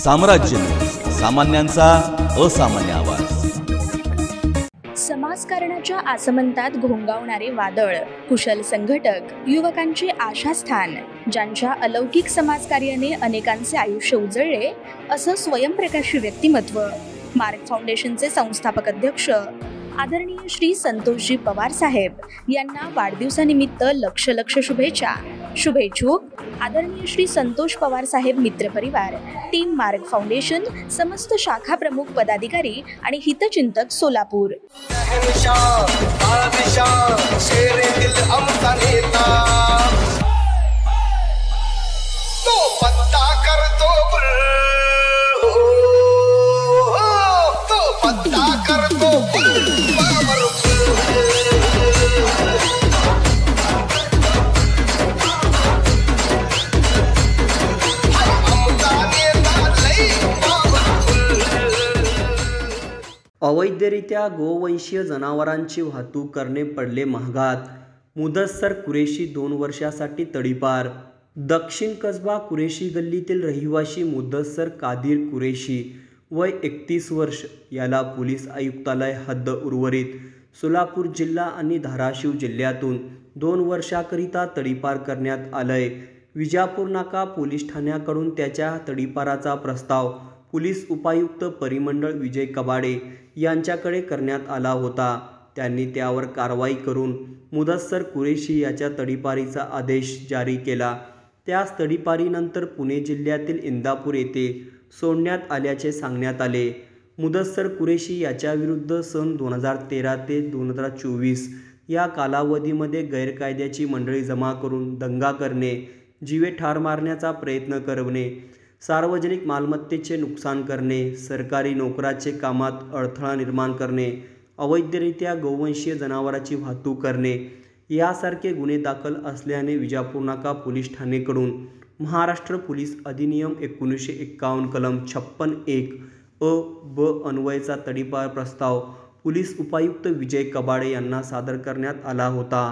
साम्राज्य. सामान्यांचा असामान्य आवाज. समाजकारणाच्या आसमंतात घोंगावणारे वादळ कुशल संघटक युवकांचे आशास्थान ज्यांच्या अलौकिक समाजकार्याने अनेकांचे आयुष्य उजळले असं स्वयंप्रकाशी व्यक्तिमत्व मार्क फाउंडेशनचे संस्थापक अध्यक्ष आदरणीय श्री संतोषजी पवार साहेब यांना वाढदिवसानिमित्त लक्ष लक्ष शुभेच्छा. शुभेच्छुक आदरणीय श्री संतोष पवार साहेब मित्रपरिवार टीम मार्ग फाउंडेशन समस्त शाखा प्रमुख पदाधिकारी आणि हितचिंतक सोलापूर. अवैधरित्या गोवंशीय जनावरांची वाहतूक करणे पडले महागात. मुदस्सर कुरेशी दोन वर्षासाठी तडीपार. दक्षिण कसबा कुरेशी गल्लीतील रहिवासी मुदस्सर कादिर कुरेशी. वय एकतीस वर्ष याला पोलीस आयुक्तालय हद्द उर्वरित. सोलापूर जिल्हा आणि धाराशिव जिल्ह्यातून दोन वर्षाकरिता तडीपार करण्यात आलंय. विजापूर नाका पोलीस ठाण्याकडून त्याच्या तडीपाराचा प्रस्ताव पोलीस उपायुक्त परिमंडळ विजय कबाडे यांच्याकडे करण्यात आला होता. त्यांनी त्यावर कारवाई करून मुदस्सर कुरेशी याच्या तडीपारीचा आदेश जारी केला. त्याच तडीपारीनंतर पुणे जिल्ह्यातील इंदापूर येथे सोडण्यात आल्याचे सांगण्यात आले. मुदस्सर कुरेशी याच्याविरुद्ध सन दोन हजार तेरा ते दोन हजार चोवीस या कालावधीमध्ये गैरकायद्याची मंडळी जमा करून दंगा करणे जीवे ठार मारण्याचा प्रयत्न करणे सार्वजनिक मालमत्तेचे नुकसान करणे सरकारी नोकराचे कामात अडथळा निर्माण करणे अवैधरित्या गोवंशीय जनावराची वाहतूक करणे यासारखे गुन्हे दाखल असल्याने विजापूर नाका पोलीस ठाणेकडून महाराष्ट्र पोलीस अधिनियम एकोणीसशे एक्कावन्न कलम छप्पन एक अ ब अन्वयचा तडीपार प्रस्ताव पोलीस उपायुक्त विजय कबाडे यांना सादर करण्यात आला होता.